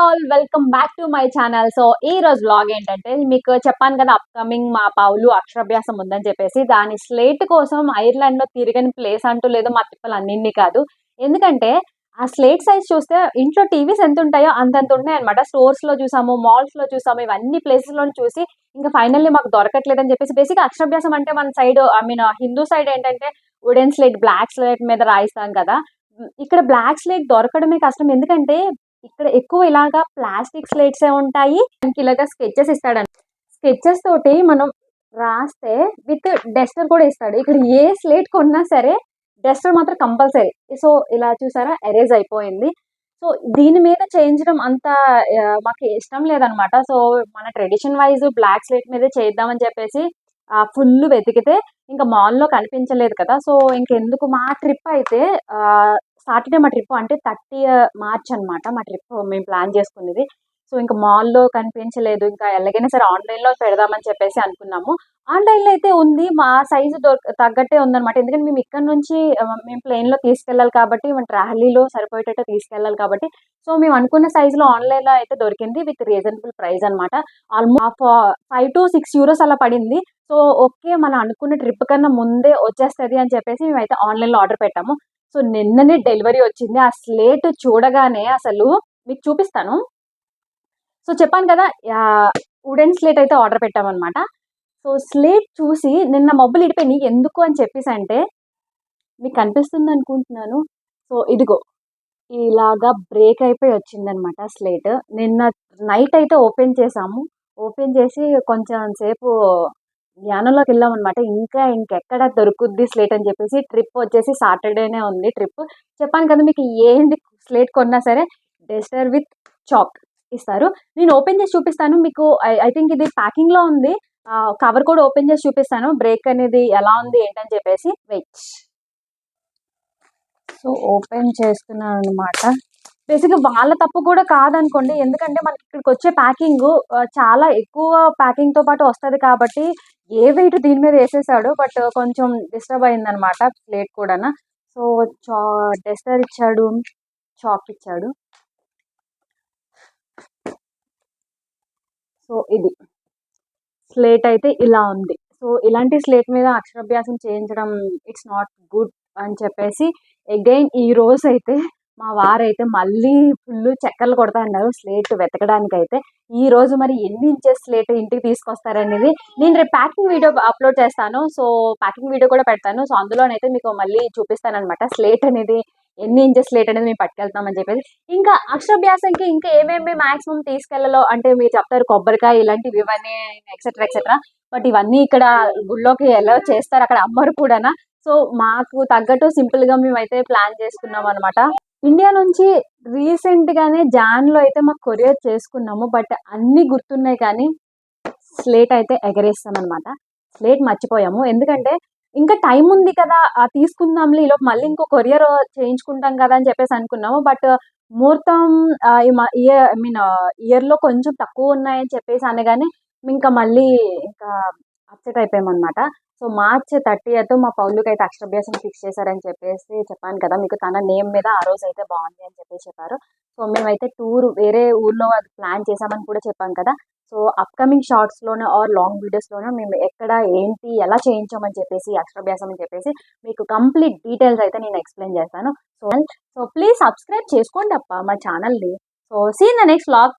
All welcome back to my channel so ఈ రోజు blog ఏంటంటే మీకు చెప్పాను కదా అప్కమింగ్ మా పావులు అక్షరాభ్యాసం ఉందని చెప్పేసి దాని స్లేట్ కోసం ఐర్లాండ్లో తిరగని ప్లేస్ అంటూ లేదు మా తిప్పలు అన్నింటినీ కాదు. ఎందుకంటే ఆ స్లేట్ సైజ్ చూస్తే ఇంట్లో టీవీస్ ఎంత ఉంటాయో అంతంత ఉన్నాయి అనమాట స్టోర్స్లో చూసాము మాల్స్లో చూసాము ఇవన్నీ ప్లేసెస్లో చూసి ఇంకా ఫైనల్లీ మాకు దొరకట్లేదని చెప్పేసి బేసిక్ అక్షరాభ్యాసం అంటే మన side I mean Hindu side ఏంటంటే వుడెన్ స్లేట్ బ్లాక్ స్లేట్ మీద రాయిస్తాం కదా. ఇక్కడ బ్లాక్ స్లేట్ దొరకడమే కష్టం. ఎందుకంటే ఇక్కడ ఎక్కువ ఇలాగా ప్లాస్టిక్ స్లేట్స్ ఏ ఉంటాయి? దానికి ఇలాగా స్కెచెస్ ఇస్తాడని. స్కెచెస్ తోటి మనం రాస్తే విత్ డస్టర్ కూడా ఇస్తాడు. ఇక్కడ ఏ స్లేట్ కొన్నా సరే డస్టర్ మాత్రం కంపల్సరీ. సో ఇలా చూసారా? ఎరేజ్ అయిపోయింది. సో దీని మీద చేయించడం అంత మాకు ఇష్టం లేదనమాట. సో మన ట్రెడిషన్ వైజ్ బ్లాక్ స్లేట్ మీద చేద్దామని చెప్పేసి ఫుల్ వెతికితే ఇంకా మాల్లో కనిపించలేదు కదా. సో ఇంకెందుకు? మా ట్రిప్ అయితే సాటర్డే మా ట్రిప్ అంటే థర్టీ మార్చ్ అనమాట మా ట్రిప్ మేము ప్లాన్ చేసుకునేది సో ఇంకా మాల్లో కనిపించలేదు. ఇంకా ఎలాగైనా సరే ఆన్లైన్లో పెడదామని చెప్పేసి అనుకున్నాము. ఆన్లైన్లో అయితే ఉంది. మా సైజు దొరక తగ్గట్టే ఉందన్నమాట. ఎందుకంటే మేము ఇక్కడ నుంచి మేము ప్లేన్లో తీసుకెళ్ళాలి కాబట్టి మేము ట్రాలీలో సరిపోయేటట్టు తీసుకెళ్ళాలి కాబట్టి. సో మేము అనుకున్న సైజులో ఆన్లైన్లో అయితే దొరికింది విత్ రీజనబుల్ ప్రైస్ అనమాట almost five to six euros అలా పడింది. సో ఓకే మనం అనుకున్న ట్రిప్ కన్నా ముందే వచ్చేస్తుంది అని చెప్పేసి మేమైతే ఆన్లైన్లో ఆర్డర్ పెట్టాము. సో నిన్ననే డెలివరీ వచ్చింది. ఆ స్లేట్ చూడగానే అసలు మీకు చూపిస్తాను. సో చెప్పాను కదా వుడెన్ స్లేట్ అయితే ఆర్డర్ పెట్టామన్నమాట. సో స్లేట్ చూసి నిన్న మబ్బులు ఇడిపోయి ఎందుకు అని చెప్పేసి అంటే మీకు కనిపిస్తుంది అనుకుంటున్నాను. సో ఇదిగో ఇలాగా బ్రేక్ అయిపోయి వచ్చిందనమాట స్లేట్. నిన్న నైట్ అయితే ఓపెన్ చేసాము. ఓపెన్ చేసి కొంచెం సేపు ధ్యానంలోకి వెళ్ళాం అనమాట ఇంకా ఇంకెక్కడ దొరుకుద్ది స్లేట్ అని చెప్పేసి ట్రిప్ వచ్చేసి సాటర్డేనే ఉంది ట్రిప్ చెప్పాను కదా మీకు ఏంటి స్లేట్ కొన్నా సరే డెస్టర్ విత్ చాక్ ఇస్తారు. నేను ఓపెన్ చేసి చూపిస్తాను. మీకు ఐ థింక్ ఇది ప్యాకింగ్లో ఉంది. కవర్ కూడా ఓపెన్ చేసి చూపిస్తాను. బ్రేక్ అనేది ఎలా ఉంది ఏంటని చెప్పేసి వెయిట్ సో ఓపెన్ చేస్తున్నాను అనమాట బేసిక్గా వాళ్ళ తప్పు కూడా కాదనుకోండి. ఎందుకంటే మనకి ఇక్కడికి వచ్చే ప్యాకింగ్ చాలా ఎక్కువ ప్యాకింగ్తో పాటు వస్తుంది కాబట్టి ఏ వెయిట్ దీని మీద వేసేసాడు బట్ కొంచెం డిస్టర్బ్ అయిందనమాట ప్లేట్ కూడా సో చా డెస్టర్ ఇచ్చాడు చాక్ ఇచ్చాడు. సో ఇది. స్లేట్ అయితే ఇలా ఉంది. సో ఇలాంటి స్లేట్ మీద అక్షరాభ్యాసం చేయించడం ఇట్స్ నాట్ గుడ్ అని చెప్పేసి అగైన్ ఈ రోజు అయితే మా వారైతే మళ్ళీ ఫుల్ చెక్కలు కొడతా అన్నారు స్లేట్ వెతకడానికి అయితే ఈ రోజు మరి ఎన్ని ఇంచెస్ స్లేట్ ఇంటికి తీసుకొస్తారనేది నేను రేపు ప్యాకింగ్ వీడియో అప్లోడ్ చేస్తాను. సో ప్యాకింగ్ వీడియో కూడా పెడతాను. సో అందులోనైతే మీకు మళ్ళీ చూపిస్తాను స్లేట్ అనేది ఎన్ని ఇంచెస్ స్లేట్ అనేది మేము పట్టుకెళ్తామని చెప్పేసి. ఇంకా అక్షరాభ్యాసంకి ఇంకా ఏమేమి మాక్సిమం తీసుకెళ్ళలో అంటే మీరు చెప్తారు కొబ్బరికాయ ఇలాంటివి ఇవన్నీ ఎక్సెట్రా ఎక్సెట్రా బట్ ఇవన్నీ ఇక్కడ గుళ్ళోకి ఎలా చేస్తారు? అక్కడ అమ్మరు కూడానా? సో మాకు తగ్గట్టు సింపుల్గా మేమైతే ప్లాన్ చేసుకున్నాం అనమాట ఇండియా నుంచి రీసెంట్గానే జాన్లో అయితే మాకు కొరియర్ చేసుకున్నాము. బట్ అన్నీ గుర్తున్నాయి కానీ స్లేట్ అయితే ఎగరేస్తాం అనమాట స్లేట్ మర్చిపోయాము. ఎందుకంటే ఇంకా టైం ఉంది కదా ఆ తీసుకుందాంలే. ఈలోపు మళ్ళీ ఇంకో కొరియర్ చేయించుకుంటాం కదా అని చెప్పేసి అనుకున్నాము. బట్ ముహూర్తం ఇయర్ ఐ మీన్ ఇయర్లో కొంచెం తక్కువ ఉన్నాయని చెప్పేసి అనగానే ఇంకా మళ్ళీ ఇంకా అప్సెట్ అయిపోయామన్నమాట సో మార్చ్ థర్టీ అయితే మా పౌలుకి అయితే అక్షరాభ్యాసం ఫిక్స్ చేశారని చెప్పేసి చెప్పాను కదా మీకు తన నేమ్ మీద ఆ రోజు అయితే బాగుంది అని చెప్పేసి చెప్పారు. సో మేమైతే టూర్ వేరే ఊర్లో అది ప్లాన్ చేసామని కూడా చెప్పాను కదా. సో అప్కమింగ్ షార్ట్స్లోనే ఆర్ లాంగ్ వీడియోస్లోనే మేము ఎక్కడ ఏంటి ఎలా చేయించామని చెప్పేసి అక్షరాభ్యాసం అని చెప్పేసి మీకు కంప్లీట్ డీటెయిల్స్ అయితే నేను ఎక్స్ప్లెయిన్ చేస్తాను. సో సో ప్లీజ్ సబ్స్క్రైబ్ చేసుకోండి అప్ప మా ఛానల్ని. So see in the next vlog